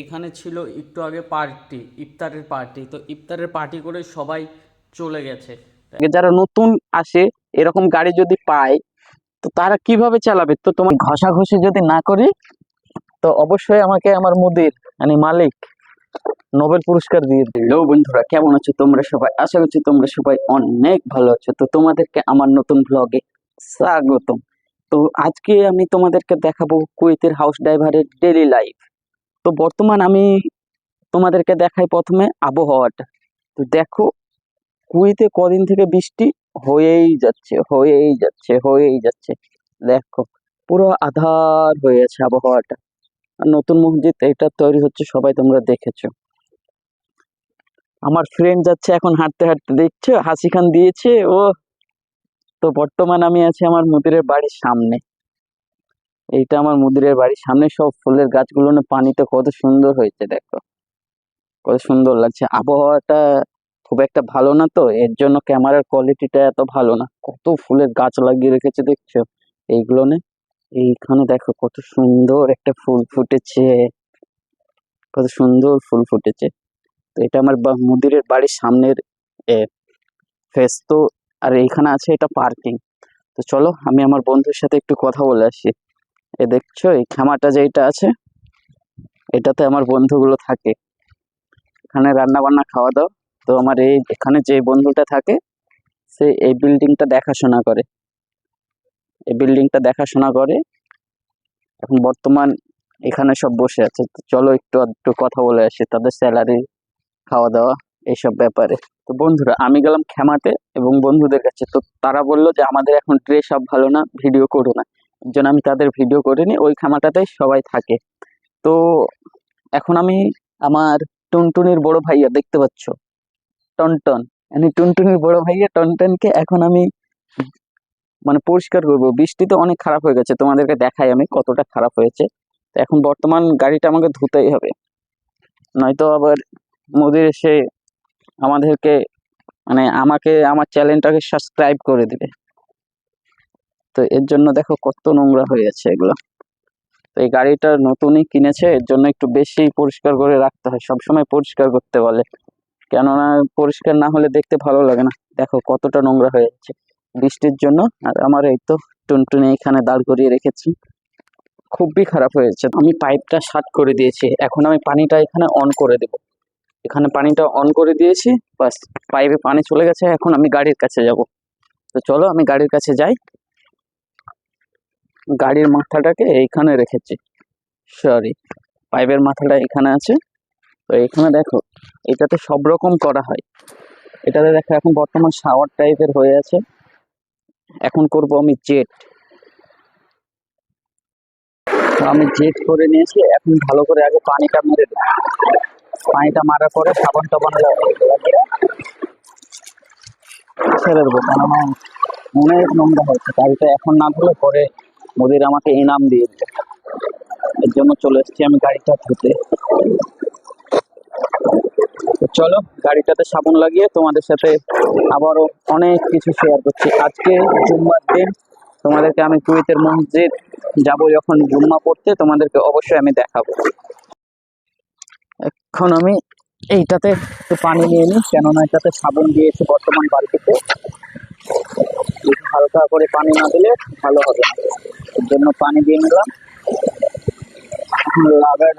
এখানে ছিল একটু আগে পার্টি, ইফতারের পার্টি। তো ইফতারের পার্টি করে সবাই চলে গেছে। যারা নতুন আসে, এরকম গাড়ি যদি পায়, তো তারা কীভাবে চালাবে? তো তোমার ঘষাঘষি যদি না করি, তো অবশ্যই আমাকে আমার মুদির মানে মালিক, নোবেল পুরস্কার দিয়ে হ্যালো বন্ধুরা, কেমন আছো তোমরা সবাই? আশা করছি তোমরা সবাই অনেক ভালো আছো। তো তোমাদেরকে আমার নতুন ব্লগে স্বাগতম। তো আজকে আমি তোমাদেরকে দেখাবো কুয়েতের হাউস ড্রাইভারের ডেলি লাইফ তো বর্তমান আমি তোমাদেরকে দেখাই প্রথমে আবহাওয়াটা। তো দেখো, কুয়েতে কদিন থেকে বৃষ্টি হয়েই যাচ্ছে হয়েই যাচ্ছে হয়েই যাচ্ছে। দেখো, পুরো আধার হয়ে আছে আবহাওয়াটা। নতুন মসজিদ, এটা তৈরি হচ্ছে, সবাই তোমরা দেখেছ। আমার ফ্রেন্ড যাচ্ছে এখন হাঁটতে হাঁটতে দেখছ? হাসি খান দিয়েছে ও তো বর্তমান আমি আছি আমার মুদিরের বাড়ির সামনে। এইটা আমার মুদিরের বাড়ির সামনে সব ফুলের গাছগুলো পানিতে কত সুন্দর হয়েছে, দেখো। কত সুন্দর লাগছে। আবহাওয়াটা খুব একটা ভালো না তো, এর জন্য ক্যামেরার কোয়ালিটিটা এত ভালো না। কত ফুলের গাছ লাগিয়ে রেখেছে, দেখছ? এইগুলো নে, এইখানে দেখো কত সুন্দর একটা ফুল ফুটেছে। কত সুন্দর ফুল ফুটেছে। তো এটা আমার মুদিরের বাড়ির সামনের ফেস তো, আর এইখানে আছে এটা পার্কিং। তো চলো, আমি আমার বন্ধুর সাথে একটু কথা বলে আসি। এ দেখছ, এই খামাটা যেটা আছে, এটাতে আমার বন্ধুগুলো থাকে। এখানে রান্না বান্না খাওয়া দাওয়া তো আমার এই এখানে যে বন্ধুটা থাকে, সে এই বিল্ডিংটা দেখাশোনা করে। এই বিল্ডিংটা দেখাশোনা করে। এখন বর্তমান এখানে সব বসে আছে। চলো একটু একটু কথা বলে আসি তাদের স্যালারি খাওয়া দাওয়া এইসব ব্যাপারে। তো বন্ধুরা, আমি গেলাম খেমাতে এবং বন্ধুদের কাছে। তো তারা বলল যে, আমাদের এখন ড্রেস আপ ভালো না ভিডিও করো না। জন্য আমি তাদের ভিডিও করিনি, ওই খামাটাতেই সবাই থাকে। তো এখন আমি আমার টুনটুনির বড় ভাইয়া, দেখতে পাচ্ছ? টনটন। মানে টুনটুনির বড় ভাইয়া, টনটনকে এখন আমি মানে পরিষ্কার করব। বৃষ্টি তো অনেক খারাপ হয়ে গেছে, তোমাদেরকে দেখাই আমি কতটা খারাপ হয়েছে। তো এখন বর্তমান গাড়িটা আমাকে ধুতেই হবে। নয়তো আবার মোদির এসে আমাদেরকে মানে আমাকে, আমার চ্যানেলটাকে সাবস্ক্রাইব করে দিবে। তো এর জন্য দেখো কত নোংরা হয়ে যাচ্ছে এগুলো। তো এই গাড়িটা নতুনই কিনেছে, এর জন্য একটু বেশি পরিষ্কার করে রাখতে হয়, সবসময় পরিষ্কার করতে বলে। কেননা পরিষ্কার না হলে দেখতে ভালো লাগে না। দেখো কতটা নোংরা হয়ে যাচ্ছে বৃষ্টির জন্য, আর আমার এই তো টুনটুনি এখানে দাঁড় করিয়ে রেখেছি। খুবই খারাপ হয়েছে আমি পাইপটা শার্ট করে দিয়েছি। এখন আমি পানিটা এখানে অন করে দেব। এখানে পানিটা অন করে দিয়েছি, বাস পাইপে পানি চলে গেছে, এখন আমি গাড়ির কাছে যাব। তো চলো আমি গাড়ির কাছে যাই। গাড়ির মাথাটাকে এইখানে রেখেছি। সরি পাইপের মাথাটা এখানে আছে। তো এখানে দেখো, এটাতে সব রকম করা হয়। এটাতে দেখো, এখন বর্তমান শাওয়ার টাইপের হয়ে আছে। এখন করব আমি জেট আমি জেট করে নিয়েছি, এখন ভালো করে আগে পানিটা মেরে পানিটা মারার পরে সাবান টাবান ছেড়ে দেবো, কেননা অনেক নোংরা হয়েছে। গাড়িটা এখন না ধুলে পরে মোদির আমাকে ইনাম দিয়ে এর জন্য চলে এসেছি আমি গাড়িটা ধুতে। চলো, গাড়িটাতে সাবুন লাগিয়ে তোমাদের সাথে আবারও অনেক কিছু শেয়ার করছি। আজকে জুম্মার দিন, তোমাদেরকে আমি কুয়েতের মসজিদ যাব যখন জুম্মা পড়তে, তোমাদেরকে অবশ্যই আমি দেখাবো। এখন আমি এইটাতে একটু পানি নিয়ে নিই, কেননা এটাতে সাবুন দিয়েছি বর্তমান একটু হালকা করে পানি না দিলে ভালো হবে। এর জন্য পানি দিয়ে নিলাম। এখন লাগার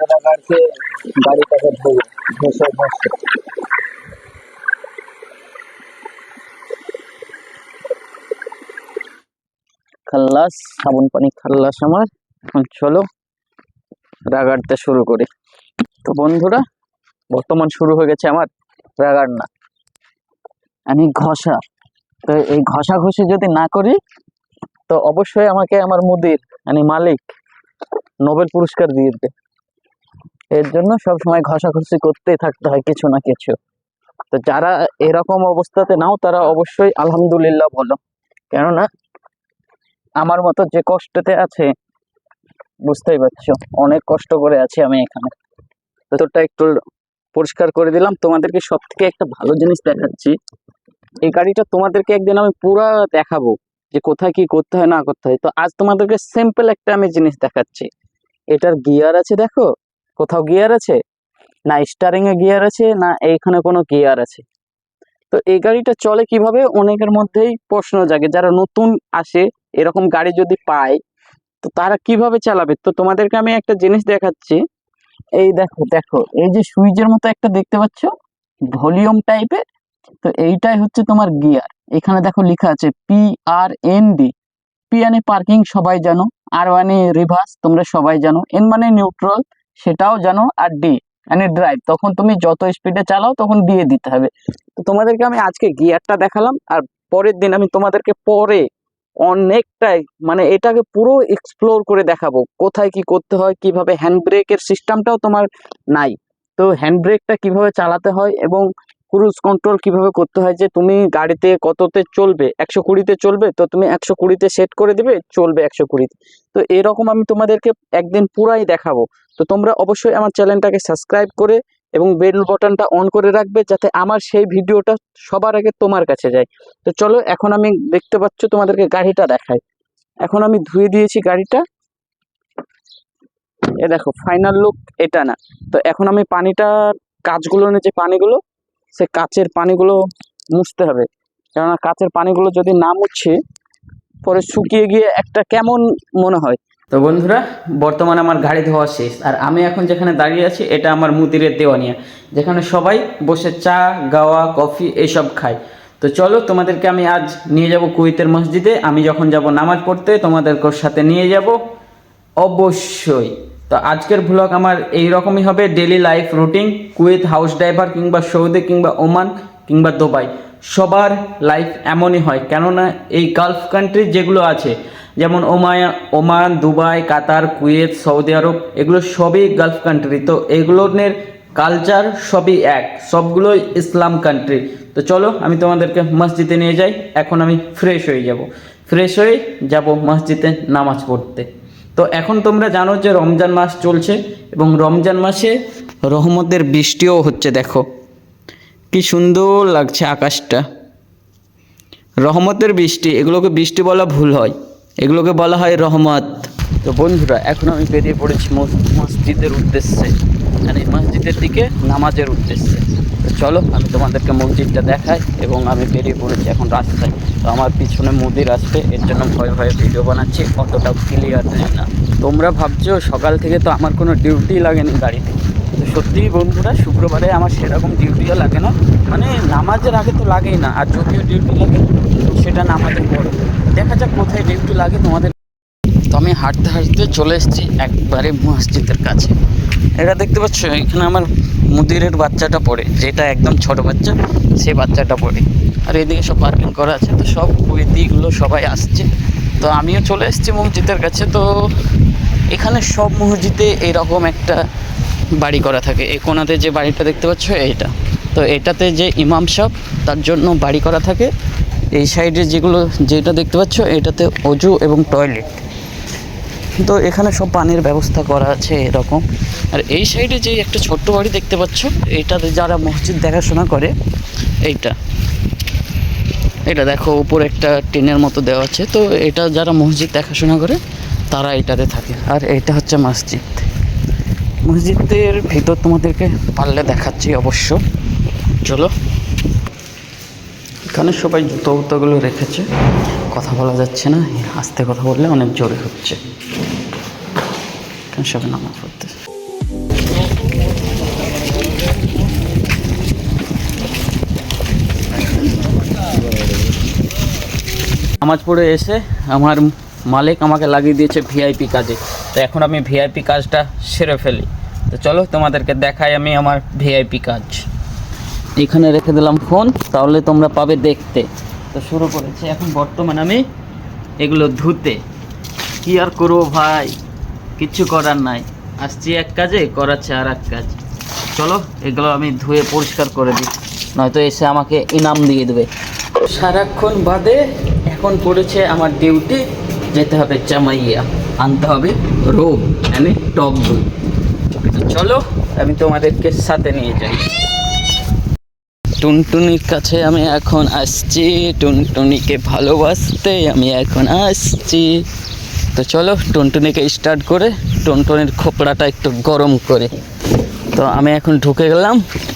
গাড়িটাকে ধোবো ঘষে ঘষে খাল্লাস, সাবুন পানি খাল্লাস আমার। এখন চলো রাগাড়তে শুরু করি। তো বন্ধুরা, বর্তমান শুরু হয়ে গেছে আমার রাগার না আমি ঘষা। তো এই ঘষাঘষি যদি না করি, তো অবশ্যই আমাকে আমার মুদির মানে মালিক নোবেল পুরস্কার দিয়ে দেবে। এর জন্য সবসময় ঘষাঘষি করতেই থাকতে হয় কিছু না কিছু। তো যারা এরকম অবস্থাতে নাও, তারা অবশ্যই আলহামদুলিল্লাহ বলো। কেননা, আমার মতো যে কষ্টতে আছে, বুঝতেই পারছ, অনেক কষ্ট করে আছি আমি এখানে। তোরটা একটু পরিষ্কার করে দিলাম। তোমাদেরকে সব থেকে একটা ভালো জিনিস দেখাচ্ছি। এই গাড়িটা তোমাদেরকে একদিন আমি পুরা দেখাবো যে কোথায় কি করতে হয়, না করতে হয়। তো আজ তোমাদেরকে সিম্পল একটা আমি জিনিস দেখাচ্ছি। এটার গিয়ার আছে দেখো? কোথাও গিয়ার আছে? না স্টারিং এ গিয়ার আছে, না এইখানে কোনো গিয়ার আছে। তো এই গাড়িটা চলে কীভাবে? অনেকের মধ্যেই প্রশ্ন জাগে। যারা নতুন আসে, এরকম গাড়ি যদি পায়, তো তারা কীভাবে চালাবে? তো তোমাদেরকে আমি একটা জিনিস দেখাচ্ছি। এই দেখো দেখো, এই যে সুইচের মতো একটা দেখতে পাচ্ছ? ভলিউম টাইপের তো এইটাই হচ্ছে তোমার গিয়ার এখানে দেখো লেখা আছে P R N D P মানে পার্কিং সবাই জানো আর মানে রিভার্স তোমরা সবাই জানো এন মানে নিউট্রাল সেটাও জানো, আর ডি মানে ড্রাইভ তখন তুমি যত স্পিডে চালাও, তখন দিয়ে দিতে হবে। তো তোমাদেরকে আমি আজকে গিয়ারটা দেখালাম, আর পরের দিন আমি তোমাদেরকে পরে অনেকটাই মানে এটাকে পুরো এক্সপ্লোর করে দেখাবো, কোথায় কি করতে হয়, কীভাবে হ্যান্ড ব্রেকের সিস্টেমটাও তোমার নাই। তো হ্যান্ড ব্রেকটা কীভাবে চালাতে হয়, এবং ক্রুজ কন্ট্রোল কীভাবে করতে হয় যে তুমি গাড়িতে কততে চলবে? একশো কুড়িতে চলবে? তো তুমি একশো কুড়িতে সেট করে দিবে, চলবে একশো কুড়িতে। তো এরকম আমি তোমাদেরকে একদিন পুরাই দেখাবো। তো তোমরা অবশ্যই আমার চ্যানেলটাকে সাবস্ক্রাইব করে এবং বেল বাটনটা অন করে রাখবে যাতে আমার সেই ভিডিওটা সবার আগে তোমার কাছে যায়। তো চলো, এখন আমি দেখতে পাচ্ছ তোমাদেরকে গাড়িটা দেখাই। এখন আমি ধুয়ে দিয়েছি গাড়িটা। এ দেখো ফাইনাল লুক এটা না। তো এখন আমি পানিটা, কাজগুলো যে পানিগুলো সে কাচের পানিগুলো মুছতে হবে। কেননা কাচের পানিগুলো যদি না মুছে, পরে শুকিয়ে গিয়ে একটা কেমন মনে হয়? তো বন্ধুরা, বর্তমানে আমার গাড়ি ধোয়া শেষ। আর আমি এখন যেখানে দাঁড়িয়ে আছি, এটা আমার মুদিরের দেওয়ানিয়া, যেখানে সবাই বসে চা, গাওয়া, কফি এইসব খায়। তো চলো, তোমাদেরকে আমি আজ নিয়ে যাব কুয়েতের মসজিদে। আমি যখন যাব নামাজ পড়তে, তোমাদেরকে সাথে নিয়ে যাব। অবশ্যই। তো আজকের ভ্লগ আমার এই রকমই হবে daily life routine Kuwait house driver কিংবা সৌদি কিংবা ওমান কিংবা দুবাই। সবার লাইফ এমনই হয়, কেননা এই গালফ কান্ট্রি যেগুলো আছে, যেমন ওমায়া, Oman, Dubai, Qatar, Kuwait, Saudi Arab, এগুলো সবই গালফ কান্ট্রি তো এগুলোর কালচার সবই এক, সবগুলোই ইসলাম কান্ট্রি তো চলো, আমি তোমাদেরকে মসজিদে নিয়ে যাই, এখন আমি ফ্রেশ হয়ে যাব। ফ্রেশ হয়ে যাব মসজিদে নামাজ পড়তে। তো এখন তোমরা জানো যে রমজান মাস চলছে এবং রমজান মাসে রহমতের বৃষ্টিও হচ্ছে, দেখো। কি সুন্দর লাগছে আকাশটা। রহমতের বৃষ্টি, এগুলোকে বৃষ্টি বলা ভুল হয়। এগুলোকে বলা হয় রহমত। তো বন্ধুরা, এখন আমি বেরিয়ে পড়েছি মসজিদের উদ্দেশ্যে। মানে মসজিদের দিকে নামাজের উদ্দেশ্যে। চলো, আমি তোমাদেরকে মসজিদটা দেখাই এবং আমি বেরিয়ে পড়েছি এখন রাস্তায়। তো আমার পিছনে মুদির আসবে, এর জন্য ভয়ে ভয়ে ভিডিও বানাচ্ছি, অতটাও ক্লিয়ার হয় না। তোমরা ভাবছ, সকাল থেকে তো আমার কোনো ডিউটি লাগেনি গাড়িতে। তো সত্যিই বন্ধুরা, শুক্রবারে আমার সেরকম ডিউটিও লাগে না। মানে নামাজের আগে তো লাগেই না, আর যদিও ডিউটি লাগে, সেটা নামাজের পরে। দেখা যাক কোথায় ডিউটি লাগে তোমাদের তো আমি হাঁটতে হাঁটতে চলে এসেছি একবারে মসজিদের কাছে। এটা দেখতে পাচ্ছ, এখানে আমার মুদিরের বাচ্চাটা পড়ে, যেটা একদম ছোট বাচ্চা সেই বাচ্চাটা পড়ে। আর এদিকে সব পার্কিং করা আছে, তো সব কুয়েতিগুলো সবাই আসছে। তো আমিও চলে এসেছি মসজিদের কাছে, তো এখানে সব মসজিদে এরকম একটা বাড়ি করা থাকে। এই কোনাতে যে বাড়িটা দেখতে পাচ্ছ, এইটা। তো এটাতে যে ইমাম সাহেব, তার জন্য বাড়ি করা থাকে। এই সাইডে যেগুলো, যেটা দেখতে পাচ্ছ, এটাতে অজু এবং টয়লেট তো এখানে সব পানির ব্যবস্থা করা আছে এরকম। আর এই সাইডে যে একটা ছোট্ট বাড়ি দেখতে পাচ্ছ, এটাতে যারা মসজিদ দেখাশোনা করে, এইটা। এটা দেখো, উপরে একটা টিনের মতো দেওয়া আছে। তো এটা যারা মসজিদ দেখাশোনা করে, তারা এটাতে থাকে। আর এটা হচ্ছে মসজিদ। মসজিদের ভিতর তোমাদেরকে পারলে দেখাচ্ছি অবশ্য। চলো। এখানে সবাই জুতো উতোগুলো রেখেছে। কথা বলা যাচ্ছে না আস্তে কথা বললে অনেক জোরে হচ্ছে। নামাজ পড়তেছে? নামাজ পড়ে এসে আমার মালিক আমাকে লাগিয়ে দিয়েছে ভিআইপি কাজে। তো এখন আমি ভিআইপি কাজটা সেরে ফেলি। তো চলো তোমাদেরকে দেখাই আমি আমার ভিআইপি কাজ। এখানে রেখে দিলাম ফোন, তাহলে তোমরা পাবে দেখতে। তো শুরু করেছি। এখন বর্তমানে আমি এগুলো ধুতে। কি আর করব ভাই? কিচ্ছু করার নাই। আসছি এক কাজে, করাচ্ছে আর এক কাজ। চলো, এগুলো আমি ধুয়ে পরিষ্কার করে দিই। নয়তো এসে আমাকে ইনাম দিয়ে দেবে। সারাক্ষণ বাদে এখন পড়েছে আমার ডিউটি। যেতে হবে চামাইয়া আনতে হবে রোগ মানে টক দই চলো, আমি তোমাদেরকে সাথে নিয়ে যাই। টুনটুনির কাছে আমি এখন আসছি। টুনটুনিকে ভালোবাসতে আমি এখন আসছি। তো চলো, টুনটুনিকে স্টার্ট করে টুনটুনির খোপড়াটা একটু গরম করে। তো আমি এখন ঢুকে গেলাম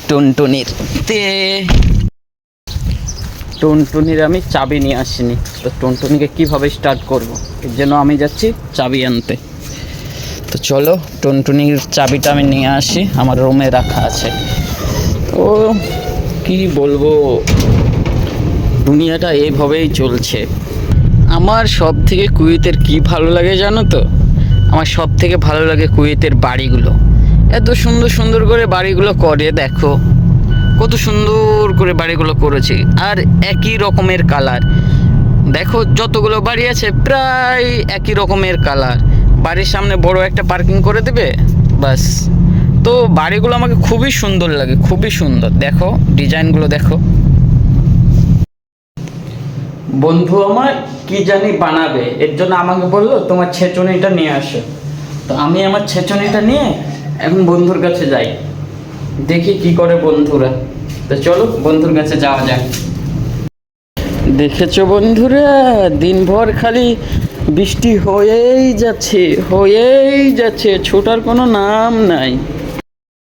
টুনটুনির তে। টুনটুনির আমি চাবি নিয়ে আসিনি। তো টুনটুনিকে কীভাবে স্টার্ট করব? এর জন্য আমি যাচ্ছি চাবি আনতে। তো চলো, টুনটুনির চাবিটা আমি নিয়ে আসি। আমার রুমে রাখা আছে। তো কি বলব? দুনিয়াটা এইভাবেই চলছে। আমার সব থেকে কুয়েতের কি ভালো লাগে জানো তো? আমার সব থেকে ভালো লাগে কুয়েতের বাড়িগুলো। এত সুন্দর সুন্দর করে বাড়িগুলো করে, দেখো। কত সুন্দর করে বাড়িগুলো করেছে। আর একই রকমের কালার। দেখো, যতগুলো বাড়ি আছে, প্রায় একই রকমের কালার। বাড়ির সামনে বড় একটা পার্কিং করে দেবে বাস তো বাড়িগুলো আমাকে খুবই সুন্দর লাগে, খুবই সুন্দর। দেখো, ডিজাইনগুলো দেখো। বন্ধু আমার কি জানি বানাবে, এর জন্য আমাকে বলল, তোমার ছেচনিটা নিয়ে আসো। তো আমি আমার ছেচনিটা নিয়ে এখন বন্ধুর কাছে যাই। দেখি কি করে বন্ধুরা। তো চলো, বন্ধুর কাছে যাওয়া যাক। দেখেছ বন্ধুরা, দিনভর খালি বৃষ্টি হয়েই যাচ্ছে হয়েই যাচ্ছে, ছোটার কোনো নাম নাই।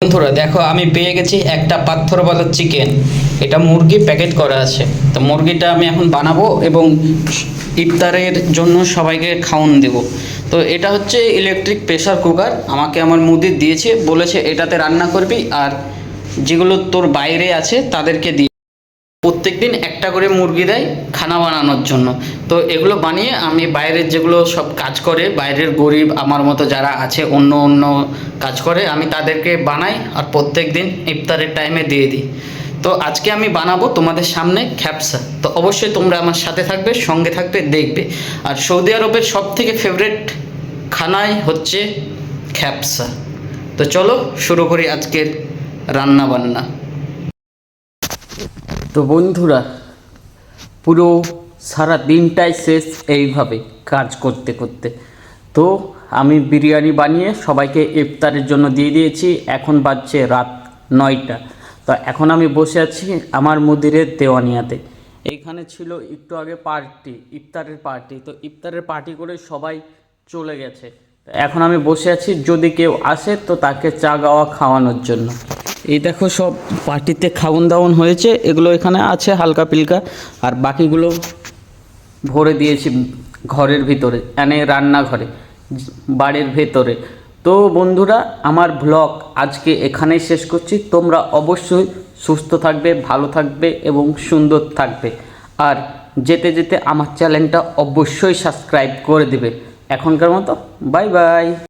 বন্ধুরা, দেখো, আমি পেয়ে গেছি একটা পাথর বাজার চিকেন এটা মুরগি প্যাকেট করা আছে। তো মুরগিটা আমি এখন বানাবো এবং ইফতারের জন্য সবাইকে খাওয়ান দেব। তো এটা হচ্ছে ইলেকট্রিক প্রেশার কুকার আমাকে আমার মুদির দিয়েছে, বলেছে এটাতে রান্না করবি আর যেগুলো তোর বাইরে আছে তাদেরকে দিয়ে প্রত্যেকদিন একটা করে মুরগি দেয় খানা বানানোর জন্য। তো এগুলো বানিয়ে আমি বাইরের যেগুলো সব কাজ করে, বাইরের গরিব আমার মতো যারা আছে, অন্য অন্য কাজ করে, আমি তাদেরকে বানাই আর প্রত্যেক দিন ইফতারের টাইমে দিয়ে দিই। তো আজকে আমি বানাবো তোমাদের সামনে খ্যাপসা। তো অবশ্যই তোমরা আমার সাথে থাকবে, সঙ্গে থাকবে, দেখবে। আর সৌদি আরবের সব থেকে ফেভারেট খানাই হচ্ছে খ্যাপসা। তো চলো শুরু করি আজকের রান্না বান্না তো বন্ধুরা, পুরো সারা দিনটাই শেষ এইভাবে কাজ করতে করতে। তো আমি বিরিয়ানি বানিয়ে সবাইকে ইফতারের জন্য দিয়ে দিয়েছি। এখন বাজছে রাত নয়টা। তো এখন আমি বসে আছি আমার মুদিরের দেওয়ানিয়াতে। এইখানে ছিল একটু আগে পার্টি, ইফতারের পার্টি। তো ইফতারের পার্টি করে সবাই চলে গেছে। এখন আমি বসে আছি, যদি কেউ আসে তো তাকে চা, গাওয়া খাওয়ানোর জন্য। এই দেখো সব পার্টিতে খাওন দাওয়ান হয়েছে, এগুলো এখানে আছে হালকা পিলকা। আর বাকিগুলো ভরে দিয়েছি ঘরের ভিতরে মানে রান্নাঘরে, বাড়ির ভেতরে। তো বন্ধুরা, আমার ব্লগ আজকে এখানেই শেষ করছি। তোমরা অবশ্যই সুস্থ থাকবে, ভালো থাকবে এবং সুন্দর থাকবে। আর যেতে যেতে আমার চ্যানেলটা অবশ্যই সাবস্ক্রাইব করে দেবে। এখনকার মতো, বাই বাই।